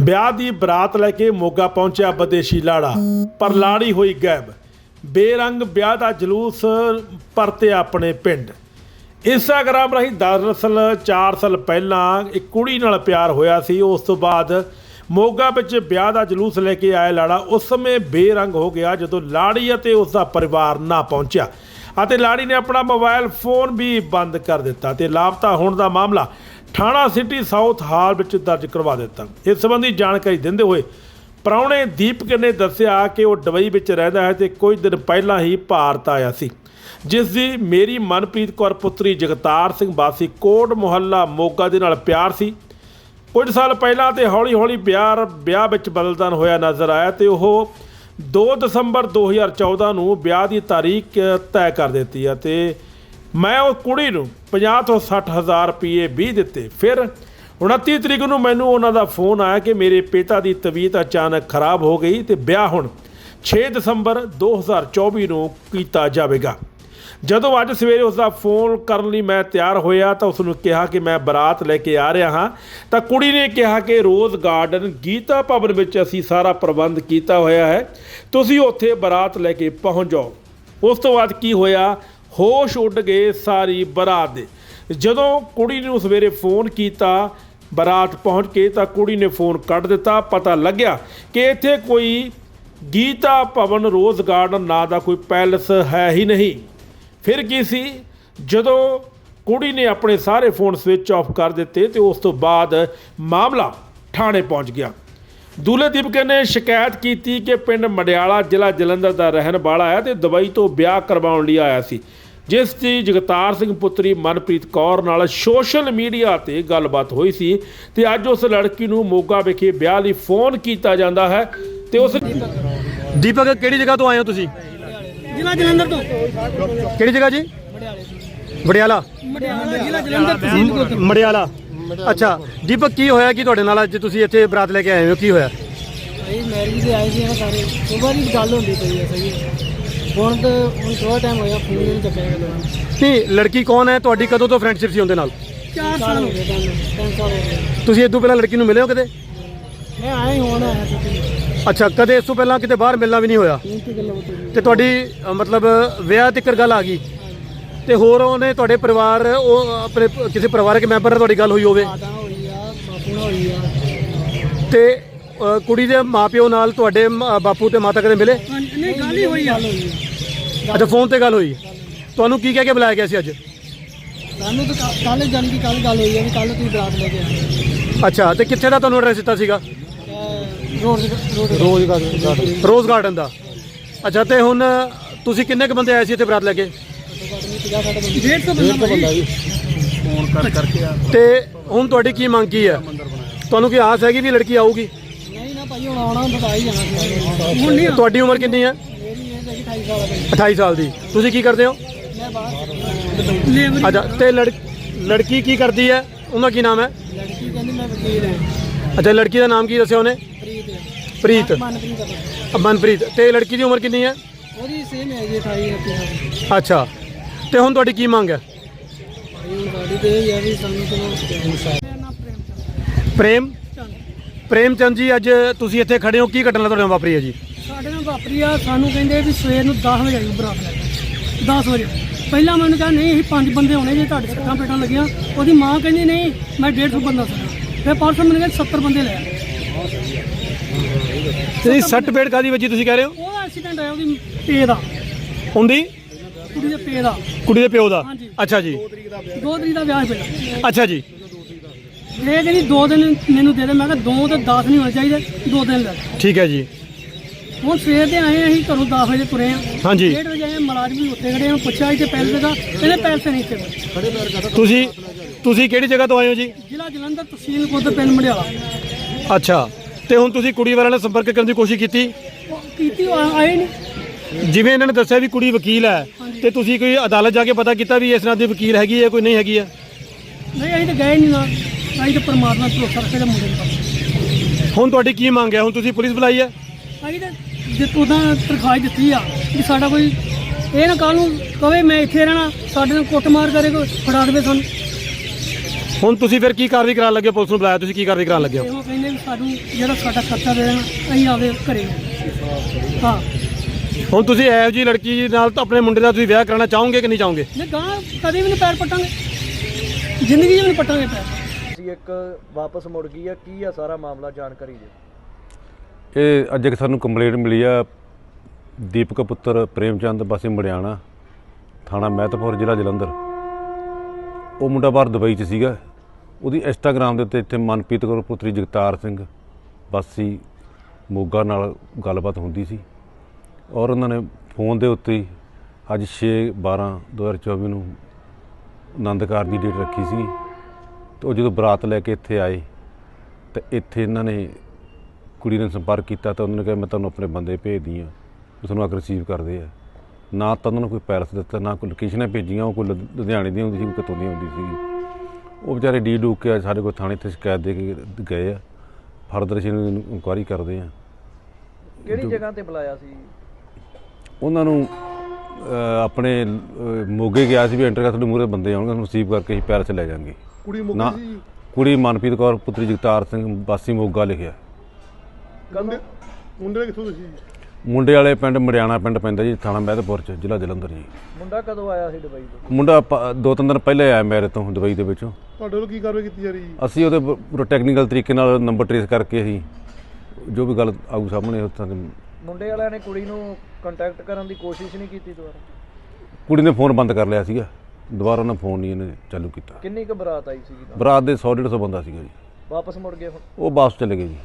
ਵਿਆਹ ਦੀ ਬਰਾਤ ਲੈ ਕੇ ਮੋਗਾ ਪਹੁੰਚਿਆ ਵਿਦੇਸ਼ੀ ਲਾੜਾ। ਪਰ ਲਾੜੀ ਹੋਈ ਗਾਇਬ। ਬੇਰੰਗ ਵਿਆਹ ਦਾ ਜਲੂਸ ਪਰਤੇ ਆਪਣੇ ਪਿੰਡ। ਇੰਸਟਾਗ੍ਰਾਮ ਰਾਹੀਂ ਦਰਅਸਲ 4 ਸਾਲ ਪਹਿਲਾਂ ਇੱਕ ਕੁੜੀ ਨਾਲ ਪਿਆਰ ਹੋਇਆ ਸੀ। ਉਸ ਤੋਂ ਬਾਅਦ ਮੋਗਾ ਵਿੱਚ ਵਿਆਹ ਦਾ ਜਲੂਸ ਲੈ ਕੇ ਆਇਆ ਲਾੜਾ। ਉਸ ਸਮੇਂ ਬੇਰੰਗ ਹੋ ਗਿਆ ਜਦੋਂ ਲਾੜੀ ਅਤੇ ਉਸ ਦਾ ਪਰਿਵਾਰ ਨਾ ਪਹੁੰਚਿਆ। ਅਤੇ ਲਾੜੀ ਨੇ ਆਪਣਾ ਮੋਬਾਈਲ ਫੋਨ ਵੀ ਬੰਦ ਕਰ ਦਿੱਤਾ ਤੇ ਲਾਪਤਾ ਹੋਣ ਦਾ ਮਾਮਲਾ ਥਾਣਾ ਸਿਟੀ ਸਾਊਥ ਹਾਲ ਵਿੱਚ ਦਰਜ ਕਰਵਾ ਦਿੱਤਾ। ਇਸ ਸੰਬੰਧੀ ਜਾਣਕਾਰੀ ਦਿੰਦੇ ਹੋਏ ਪ੍ਰਾਹੁਣੇ ਦੀਪਕ ਨੇ ਦੱਸਿਆ ਕਿ ਉਹ ਦੁਬਈ ਵਿੱਚ ਰਹਿੰਦਾ ਹੈ ਤੇ ਕੁਝ ਦਿਨ ਪਹਿਲਾਂ ਹੀ ਭਾਰਤ ਆਇਆ ਸੀ। ਜਿਸ ਦੀ ਮੇਰੀ ਮਨਪ੍ਰੀਤ ਕੌਰ ਪੁੱਤਰੀ ਜਗਤਾਰ ਸਿੰਘ ਬਾਸੀ ਕੋਟ ਮੁਹੱਲਾ ਮੋਗਾ ਦੇ ਨਾਲ ਪਿਆਰ ਸੀ। ਕੁਝ ਸਾਲ ਪਹਿਲਾਂ ਤੇ ਹੌਲੀ-ਹੌਲੀ ਪਿਆਰ ਵਿਆਹ ਵਿੱਚ ਬਦਲਦਾਨ ਹੋਇਆ ਨਜ਼ਰ ਆਇਆ ਤੇ ਉਹ 2 ਦਸੰਬਰ 2014 ਨੂੰ ਵਿਆਹ ਦੀ ਤਾਰੀਖ ਤੈਅ ਕਰ ਦਿੱਤੀ ਅਤੇ ਮੈਂ ਉਹ ਕੁੜੀ ਨੂੰ 50 ਤੋਂ 60 ਹਜ਼ਾਰ ਰੁਪਏ ਵੀ ਦਿੱਤੇ। ਫਿਰ 29 ਤਰੀਕ ਨੂੰ ਮੈਨੂੰ ਉਹਨਾਂ ਦਾ ਫੋਨ ਆਇਆ ਕਿ ਮੇਰੇ ਪਿਤਾ ਦੀ ਤਬੀਅਤ ਅਚਾਨਕ ਖਰਾਬ ਹੋ ਗਈ ਤੇ ਵਿਆਹ ਹੁਣ 6 ਦਸੰਬਰ 2024 ਨੂੰ ਕੀਤਾ ਜਾਵੇਗਾ। ਜਦੋਂ ਅੱਜ ਸਵੇਰੇ ਉਸ ਦਾ ਫੋਨ ਕਰਨ ਲਈ ਮੈਂ ਤਿਆਰ ਹੋਇਆ ਤਾਂ ਉਸ ਨੂੰ ਕਿਹਾ ਕਿ ਮੈਂ ਬਰਾਤ ਲੈ ਕੇ ਆ ਰਿਹਾ ਹਾਂ, ਤਾਂ ਕੁੜੀ ਨੇ ਕਿਹਾ ਕਿ ਰੋਜ਼ ਗਾਰਡਨ ਗੀਤਾ ਭਵਨ ਵਿੱਚ ਅਸੀਂ ਸਾਰਾ ਪ੍ਰਬੰਧ ਕੀਤਾ ਹੋਇਆ ਹੈ। ਤੁਸੀਂ ਉੱਥੇ ਬਰਾਤ ਲੈ ਕੇ ਪਹੁੰਚ ਜਾਓ। ਉਸ ਤੋਂ ਬਾਅਦ ਕੀ ਹੋਇਆ? ਹੋਸ਼ ਉੱਡ ਗਏ ਸਾਰੀ ਬਰਾਤ ਦੇ। ਜਦੋਂ ਕੁੜੀ ਨੂੰ ਸਵੇਰੇ ਫੋਨ ਕੀਤਾ, ਬਰਾਤ ਪਹੁੰਚ ਕੇ ਤਾਂ ਕੁੜੀ ਨੇ ਫੋਨ ਕੱਢ ਦਿੱਤਾ। ਪਤਾ ਲੱਗਿਆ ਕਿ ਇੱਥੇ ਕੋਈ ਗੀਤਾ ਭਵਨ ਰੋਜ਼ ਗਾਰਡਨ ਨਾਂ ਦਾ ਕੋਈ ਪੈਲਸ ਹੈ ਹੀ ਨਹੀਂ। ਫਿਰ ਕੀ ਸੀ? ਜਦੋਂ ਕੁੜੀ ਨੇ ਆਪਣੇ ਸਾਰੇ ਫੋਨ ਸਵਿਚ ਆਫ ਕਰ ਦਿੱਤੇ ਤੇ ਉਸ ਤੋਂ ਬਾਅਦ ਮਾਮਲਾ ਥਾਣੇ ਪਹੁੰਚ ਗਿਆ। ਦੂਲੇ ਦੀਪਕ ਨੇ ਸ਼ਿਕਾਇਤ ਕੀਤੀ ਕਿ ਪਿੰਡ ਮਡਿਆਲਾ ਜ਼ਿਲ੍ਹਾ ਜਲੰਧਰ ਦਾ ਰਹਿਣ ਵਾਲਾ ਹੈ ਤੇ ਦੁਬਈ ਤੋਂ ਵਿਆਹ ਕਰਵਾਉਣ ਲਈ ਆਇਆ ਸੀ। ਜਿਸ ਦੀ ਜਗਤਾਰ ਸਿੰਘ ਪੁੱਤਰੀ ਮਨਪ੍ਰੀਤ ਕੌਰ ਨਾਲ ਸੋਸ਼ਲ ਮੀਡੀਆ ਤੇ ਗੱਲਬਾਤ ਹੋਈ ਸੀ ਤੇ ਅੱਜ ਉਸ ਲੜਕੀ ਨੂੰ ਮੋਗਾ ਵਿਖੇ ਵਿਆਹ ਲਈ ਫੋਨ ਕੀਤਾ ਜਾਂਦਾ ਹੈ ਤੇ ਉਸ ਦੀਪਕ, ਕਿਹੜੀ ਜਗ੍ਹਾ ਤੋਂ ਆਏ ਹੋ ਤੁਸੀਂ? ਜ਼ਿਲ੍ਹਾ ਜਲੰਧਰ ਤੋਂ। ਕਿਹੜੀ ਜਗ੍ਹਾ ਜੀ? ਵੜਿਆਲਾ ਮਟਿਆਲਾ ਜ਼ਿਲ੍ਹਾ ਜਲੰਧਰ ਤਹਿਸੀਲ ਕੋਤਰ ਮੜਿਆਲਾ ਅੱਛਾ। ਦੀਪਕ ਕੀ ਹੋਇਆ? ਕਿ ਤੁਹਾਡੇ ਨਾਲ ਅੱਜ? ਤੁਸੀਂ ਇੱਥੇ ਬਰਾਤ ਲੈ ਕੇ ਆਏ ਹੋ। ਕੀ ਹੋਇਆ? ਭਾਈ ਮੈਰਿਜ ਦੇ ਆਏ ਸੀ ਨਾ ਸਾਰੇ। ਸੁਬਾਹ ਦੀ ਗੱਲ ਹੁੰਦੀ ਪਈ ਹੈ ਸਹੀ ਹੁਣ ਤਾਂ ਹੁਣ ਥੋੜਾ ਟਾਈਮ ਹੋਇਆ ਫੋਨ ਨਹੀਂ ਚੱਕਿਆ ਗਿਆ ਨਹੀਂ ਲੜਕੀ ਕੌਣ ਹੈ? ਤੁਹਾਡੀ ਕਦੋਂ ਤੋਂ ਫਰੈਂਡਸ਼ਿਪ ਸੀ ਉਹਦੇ ਨਾਲ? 4 ਸਾਲ ਹੋ ਗਏ ਤੁਹਾਨੂੰ। 3 ਸਾਲ ਹੋ ਗਏ। ਤੁਸੀਂ ਤੋਂ ਪਹਿਲਾਂ ਲੜਕੀ ਨੂੰ ਮਿਲੇ ਹੋ ਕਦੇ? ਮੈਂ ਆਇਆ ਹੀ ਹੁਣ ਆਇਆ ਸੀ ਅੱਛਾ ਕਦੇ ਇਸ ਤੋਂ ਪਹਿਲਾਂ ਕਿਤੇ ਬਾਹਰ ਮਿਲਣਾ ਵੀ ਨਹੀਂ ਹੋਇਆ? ਤੇ ਤੁਹਾਡੀ ਅ, ਮਤਲਬ ਵਿਆਹ ਤੱਕ ਗੱਲ ਆ ਗਈ। ਤੇ ਹੋਰ ਉਹਨੇ ਤੁਹਾਡੇ ਪਰਿਵਾਰ ਉਹ ਆਪਣੇ ਪ- ਕਿਸੇ ਪਰਿਵਾਰਕ ਮੈਂਬਰ ਨਾਲ ਤੁਹਾਡੀ ਗੱਲ ਹੋਈ ਹੋਵੇ? ਮਾਤਾ ਹੋਈ ਆ ਬਾਪੂ ਨਾਲ ਹੋਈ ਆ। ਤੇ ਅ, ਕੁੜੀ ਦੇ ਮਾਪਿਓ ਨਾਲ ਤੁਹਾਡੇ ਮ- ਬਾਪੂ ਤੇ ਮਾਤਾ ਕਦੇ ਮਿਲੇ? ਨਹੀਂ ਗੱਲ ਹੀ ਹੋਈ ਆ। ਅੱਛਾ ਫੋਨ ਤੇ ਗੱਲ ਹੋਈ। ਤੁਹਾਨੂੰ ਕੀ ਕਹਿ ਕੇ ਬੁਲਾਇਆ ਗਿਆ ਸੀ ਅੱਜ? ਸਾਨੂੰ ਤਾਂ ਕੱਲ ਜਾਣ ਦੀ ਕੱਲ ਗੱਲ ਹੋਈ ਆ ਵੀ ਕੱਲ ਤੁਸੀਂ ਬਰਾਤ ਲੈ ਕੇ ਆਏ ਅੱਛਾ ਤੇ ਕਿੱਥੇ ਦਾ ਤੁਹਾਨੂੰ ਐਡਰੈਸ ਦਿੱਤਾ ਸੀਗਾ? ਰੋਜ਼ ਗਾਰਡਨ ਰੋਜ਼ ਗਾਰਡਨ ਦਾ। ਅੱਛਾ ਤੇ ਹੁਣ ਤੁਸੀਂ ਕਿੰਨੇ ਕ ਬੰਦੇ ਆਏ ਸੀ ਇੱਥੇ ਬਰਾਤ ਲੈ ਕੇ? 150 ਬੰਦਾ ਜੀ। ਤੇ ਹੁਣ ਤੁਹਾਡੀ ਕੀ ਮੰਗ ਕੀ ਹੈ? ਤੁਹਾਨੂੰ ਕੀ ਆਸ ਹੈਗੀ ਵੀ ਲੜਕੀ ਆਊਗੀ? ਨਹੀਂ ਨਾ ਭਾਈ ਹੁਣ ਆਉਣਾ ਹੁੰਦਾ ਤਾਂ ਆ ਹੀ ਜਾਣਾ ਸੀ। ਹੁਣ ਨਹੀਂ ਤੁਹਾਡੀ ਉਮਰ ਕਿੰਨੀ ਹੈ? ਮੇਰੀ ਇਹ ਹੈਗੀ 28 ਸਾਲ ਦੀ। 28 ਸਾਲ ਦੀ। ਤੁਸੀਂ ਕੀ ਕਰਦੇ ਹੋ? ਮੈਂ ਬਾਹਰ ਅੱਛਾ ਤੇ ਲੜ ਲੜਕੀ ਕੀ ਕਰਦੀ ਹੈ? ਉਹਦਾ ਕੀ ਨਾਮ ਹੈ? ਲੜਕੀ ਕਹਿੰਦੀ ਮੈਂ ਵਕੀਲ ਹਾਂ। ਅੱਛਾ ਲੜਕੀ ਦਾ ਨਾਮ ਕੀ ਦੱਸਿਆ ਉਹਨੇ? ਪ੍ਰੀਤ ਪ੍ਰੀਤ ਮਨਪ੍ਰੀਤ। ਮਨਪ੍ਰੀਤ ਤੇ ਲੜਕੀ ਦੀ ਉਮਰ ਕਿੰਨੀ ਹੈ? ਉਹਦੀ ਸੇਮ ਹੈ ਜੀ 28 29 ਸਾਲ ਅੱਛਾ। ਤੇ ਹੁਣ ਤੁਹਾਡੀ ਕੀ ਮੰਗ ਹੈ? ਭਾਈ ਤੇ ਇਹ ਵੀ ਸਾਨੂੰ ਪ੍ਰੇਮ ਪ੍ਰੇਮ ਚੰਦ ਪ੍ਰੇਮ? ਚੰਦ। ਜੀ ਅੱਜ ਤੁਸੀਂ ਇੱਥੇ ਖੜੇ ਹੋ ਕੀ ਘਟਨਾ ਤੁਹਾਡੇ ਨਾਲ ਵਾਪਰੀ ਹੈ ਜੀ? ਸਾਡੇ ਨਾਲ ਵਾਪਰੀ ਆ ਸਾਨੂੰ ਕਹਿੰਦੇ ਵੀ ਸਵੇਰ ਨੂੰ 10 ਵਜੇ ਆਈ ਬਰਾਤ ਲੈ ਕੇ। 10 ਵਜੇ। ਪਹਿਲਾਂ ਮੈਨੂੰ ਕਿਹਾ ਨਹੀਂ ਅਸੀਂ ਪੰਜ ਬੰਦੇ ਹੋਣੇ ਜੇ ਤੁਹਾਡੇ ਸੱਟਾਂ ਪੇਟਾਂ ਲੱਗੀਆਂ। ਉਹਦੀ ਮਾਂ ਕਹਿੰਦੀ ਨਹੀਂ ਮੈਂ 150 ਬੰਦਾ ਸੀ। ਫਿਰ ਪਰਸੋਂ ਮੈਨੂੰ ਕਹਿੰਦੇ 70 ਬੰਦੇ ਲੈ ਆਏ। ਤੁਸੀਂ ਸੱਟ ਪੇੜ ਕਾਦੀ ਵਜੀ ਤੁਸੀਂ ਕਹਿ ਰਹੇ ਹੋ? ਉਹਦਾ ਐਕਸੀਡੈਂਟ ਆਇਆ ਉਹਦੀ ਪੇ ਦਾ। ਹੁੰਦੀ? ਕੁੜੀ ਦੇ ਪੇ ਦਾ। ਕੁੜੀ ਦੇ ਪਿਓ ਦਾ? ਹਾਂਜੀ। ਅੱਛਾ ਜੀ। ਦੋ ਤਰੀਕ ਦਾ ਵਿਆਹ ਸੀ ਪਹਿਲਾਂ ਅੱਛਾ ਜੀ। ਇਹ ਕਹਿੰਦੀ ਦੋ ਦਿਨ ਮੈਨੂੰ ਦੇ ਦੇ ਮੈਂ ਕਿਹਾ ਦੋ ਤੇ 10 ਨਹੀਂ ਹੋਣੇ ਚਾਹੀਦੇ ਦੋ ਦਿਨ ਲੈ। ਠੀਕ ਹੈ ਜੀ। ਹੁਣ ਸਵੇਰ ਦੇ ਆਏ ਅਸੀਂ ਘਰੋਂ 10 ਵਜੇ ਤੁਰੇ ਆ। ਹਾਂਜੀ। 1:30 ਵਜੇ ਆਏ ਮੁਲਾਜ਼ਮ ਵੀ ਉੱਥੇ ਖੜੇ ਆ ਪੁੱਛਿਆ ਇੱਥੇ ਪੈਸੇ ਦਾ ਇਹਦੇ ਪੈਸੇ ਨਹੀਂ ਇੱਥੇ। ਤੁਸੀਂ ਤੁਸੀਂ ਕਿਹੜੀ ਜਗ੍ਹਾ ਤੋਂ ਆਏ ਹੋ ਜੀ? ਜ਼ਿਲ੍ਹਾ ਜਲੰਧਰ ਤਹਿਸੀਲ ਕੋਦ ਪਿੰਡ ਮੜਿਆਲਾ ਅੱਛਾ। ਤੇ ਹੁਣ ਤੁਸੀਂ ਕੁੜੀ ਵਾਲਿਆਂ ਨਾਲ ਸੰਪਰਕ ਕਰਨ ਦੀ ਕੋਸ਼ਿਸ਼ ਕੀਤੀ? ਕੀਤੀ ਆਏ ਨਹੀਂ ਜਿਵੇਂ ਇਹਨਾਂ ਨੇ ਦੱਸਿਆ ਵੀ ਕੁੜੀ ਵਕੀਲ ਹੈ ਤੇ ਤੁਸੀਂ ਕੋਈ ਅਦਾਲਤ ਜਾ ਕੇ ਪਤਾ ਕੀਤਾ ਵੀ ਇਸ ਨਾਲ ਦੀ ਵਕੀਲ ਹੈਗੀ ਹੈ ਕੋਈ ਨਹੀਂ ਹੈਗੀ ਹੈ? ਨਹੀਂ ਅਸੀਂ ਤਾਂ ਗਏ ਨਹੀਂ ਨਾ। ਅਸੀਂ ਤਾਂ ਪਰਮਾਤਮਾ ਤੋਂ ਭਰੋਸਾ ਰੱਖੇ ਦਾ ਮੁੰਡੇ ਨੂੰ ਪਾਸ। ਹੁਣ ਤੁਹਾਡੀ ਕੀ ਮੰਗ ਹੈ? ਹੁਣ ਤੁਸੀਂ ਪੁਲਿਸ ਬੁਲਾਈ ਹੈ? ਅਸੀਂ ਤਾਂ ਜਿੱਤੋਂ ਦਾ ਤਰਖਾਹ ਦਿੱਤੀ ਆ ਕਿ ਸਾਡਾ ਕੋਈ ਇਹ ਨਾ ਕੱਲ ਨੂੰ ਕਵੇ ਮੈਂ ਇੱਥੇ ਰਹਿਣਾ ਸਾਡੇ ਨਾਲ ਕੁੱਟਮਾਰ ਕਰੇ ਕੋਈ ਫੜਾ ਦੇਵੇ ਸਾਨੂੰ। ਹੁਣ ਤੁਸੀਂ ਫਿਰ ਕੀ ਕਾਰਵਾਈ ਕਰਾਉਣ ਲੱਗੇ ਹੋ? ਪੁਲਿਸ ਨੂੰ ਬੁਲਾਇਆ ਤੁਸੀਂ ਕੀ ਕਾਰਵਾਈ ਕਰਾਉਣ ਲੱਗੇ ਹੋ? ਇਹੋ ਕਹਿੰਦੇ ਵੀ ਸਾਨੂੰ ਜਿਹੜਾ ਸਾਡਾ ਖਰਚਾ ਦੇ ਦੇਣਾ ਅਸੀਂ ਆਵੇ ਘਰੇ ਹਾਂ। ਹੁਣ ਤੁਸੀਂ ਇਹੋ ਜੀ ਲੜਕੀ ਨਾਲ ਤਾਂ ਆਪਣੇ ਮੁੰਡੇ ਦਾ ਤੁਸੀਂ ਵਿਆਹ ਕਰਾਉਣਾ ਚਾਹੋਗੇ ਕਿ ਨਹੀਂ ਚਾਹੋਗੇ? ਨਹੀਂ ਗਾਂ ਕਦੇ ਵੀ ਨਹੀਂ ਪੈਰ ਪਟਾਂਗੇ। ਜ਼ਿੰਦਗੀ 'ਚ ਵੀ ਨਹੀਂ ਪਟਾਂਗੇ ਪੈਰ। ਸੀ ਇੱਕ ਵਾਪਸ ਮੁੜ ਗਈ ਆ ਕੀ ਆ ਸਾਰਾ ਮਾਮਲਾ ਜਾਣਕਾਰੀ ਦਿਓ? ਇਹ ਅੱਜ ਇੱਕ ਸਾਨੂੰ ਕੰਪਲੇਂਟ ਮਿਲੀ ਆ ਦੀਪਕ ਪੁੱਤਰ ਪ੍ਰੇਮਚੰਦ ਵਾਸੀ ਮੜਿਆਣਾ ਥਾਣਾ ਮਹਿਤਪੁਰ ਜ਼ਿਲ੍ਹਾ ਜਲੰਧਰ। ਉਹ ਮੁੰਡਾ ਬਾਹਰ ਦੁਬਈ 'ਚ ਸੀਗਾ। ਉਹਦੀ ਇੰਸਟਾਗ੍ਰam ਦੇ ਉੱਤੇ ਇੱਥੇ ਮਨਪ੍ਰੀਤ ਕੌਰ, ਪੁੱਤਰੀ ਜਗਤਾਰ ਸਿੰਘ ਵਾਸੀ ਮੋਗਾ ਨਾਲ ਗੱਲਬਾਤ ਹੁੰਦੀ ਸੀ। ਔਰ ਉਹਨਾਂ ਨੇ ਫੋਨ ਦੇ ਉੱਤੇ ਹੀ ਅੱਜ 6 12 2024 ਨੂੰ ਆਨੰਦਕਾਰ ਦੀ ਡੇਟ ਰੱਖੀ ਸੀ। ਤੇ ਉਹ ਜਦੋਂ ਬਰਾਤ ਲੈ ਕੇ ਇੱਥੇ ਆਏ, ਤੇ ਇੱਥੇ ਇਹਨਾਂ ਨੇ ਕੁੜੀ ਨੇ ਸੰਪਰਕ ਕੀਤਾ ਤਾਂ ਉਹਨਾਂ ਨੇ ਕਿਹਾ, ਮੈਂ ਤੁਹਾਨੂੰ ਆਪਣੇ ਬੰਦੇ ਭੇਜਦੀ ਆ ਉਹ ਤੁਹਾਨੂੰ ਆ ਰਿਸੀਵ ਕਰਦੇ ਆ। ਨਾ ਤਾਂ ਉਹਨਾਂ ਨੂੰ ਕੋਈ ਪੈਰਸ ਦਿੱਤਾ, ਨਾ ਕੋਈ ਲੋਕੇਸ਼ਨਾਂ ਭੇਜੀਆਂ, ਉਹ ਕੋਈ ਲੁਧਿਆਣੇ ਦੀ ਹੁੰਦੀ ਸੀ, ਕੋਈ ਕਿਤੋਂ ਦੀ ਹੁੰਦੀ ਸੀ। ਉਹ ਵਿਚਾਰੇ ਡੀ ਡੂਕ ਕੇ ਸਾਡੇ ਕੋਲ ਥਾਣੇ ਤੇ ਸ਼ਿਕਾਇਤ ਦੇ ਕੇ ਗਏ ਆ। ਫਰਦਰ ਅਸੀਂ ਇਹਨੂੰ ਇਨਕੁਆਰੀ ਕਰਦੇ ਆ। ਕਿਹੜੀ ਜਗ੍ਹਾ ਤੇ ਬੁਲਾਇਆ ਸੀ? ਉਹਨਾਂ ਨੂੰ ਆਪਣੇ ਮੋਗੇ ਗਿਆ ਸੀ ਵੀ ਐਂਟਰ ਕਰ ਤੁਹਾਡੇ ਮੂਹਰੇ ਬੰਦੇ ਆਉਣਗੇ ਤੁਹਾਨੂੰ ਰਿਸੀਵ ਕਰਕੇ ਅਸੀਂ ਪੈਰਸ ਲੈ ਜਾਾਂਗੇ ਕੁੜੀ ਮੋਗੇ ਸੀ? ਕੁੜੀ ਮਨਪ੍ਰੀਤ ਕੌਰ ਪੁੱਤਰੀ ਜਗਤਾਰ ਸਿੰਘ ਵਾਸੀ ਮੋਗਾ ਲਿਖਿਆ। ਕਦੋਂ ਮੁੰਡੇ ਵਾਲੇ ਪਿੰਡ ਮੜਿਆਣਾ ਪਿੰਡ ਪੈਂਦਾ ਜੀ ਥਾਣਾ ਮਹਿਦਪੁਰ ਚ ਜ਼ਿਲ੍ਹਾ ਜਲੰਧਰ ਜੀ। ਮੁੰਡਾ ਕਦੋਂ ਆਇਆ ਸੀ ਦੁਬਈ ਤੋਂ? ਮੁੰਡਾ ਪ- ਦੋ ਤਿੰਨ ਦਿਨ ਪਹਿਲੇ ਆਇਆ ਮੇਰੇ ਤੋਂ ਦੁਬਈ ਦੇ ਵਿੱਚੋਂ। ਤੁਹਾਡੇ ਵੱਲੋਂ ਕੀ ਕਾਰਵਾਈ ਕੀਤੀ ਜਾ ਰਹੀ ਹੈ ਅਸੀਂ ਉਹਦੇ ਪ- ਪੂਰਾ ਟੈਕਨੀਕਲ ਤਰੀਕੇ ਨਾਲ ਨੰਬਰ ਟ੍ਰੇਸ ਕਰਕੇ ਅਸੀਂ ਜੋ ਵੀ ਗੱਲ ਆਊ ਸਾਹਮਣੇ ਉਹ ਤਾਂ ਮੁੰਡੇ ਵਾਲਿਆਂ ਨੇ ਕੁੜੀ ਨੂੰ ਕੰਟੈਕਟ ਕਰਨ ਦੀ ਕੋਸ਼ਿਸ਼ ਨਹੀਂ ਕੀਤੀ ਦੁਬਾਰਾ? ਕੁੜੀ ਨੇ ਫੋਨ ਬੰਦ ਕਰ ਲਿਆ ਸੀਗਾ। ਦੁਬਾਰਾ ਉਹਨਾਂ ਫੋਨ ਨਹੀਂ ਇਹਨੇ ਚਾਲੂ ਕੀਤਾ। ਕਿੰਨੀ ਕੁ ਬਰਾਤ ਆਈ ਸੀਗੀ? ਤਾਂ? ਬਰਾਤ ਦੇ 100 150 ਬੰਦਾ ਸੀਗਾ ਜੀ। ਵਾਪਸ ਮੁੜ ਗਏ ਹੁਣ? ਉਹ ਵਾਪਸ ਚਲੇ ਗਏ ਜੀ।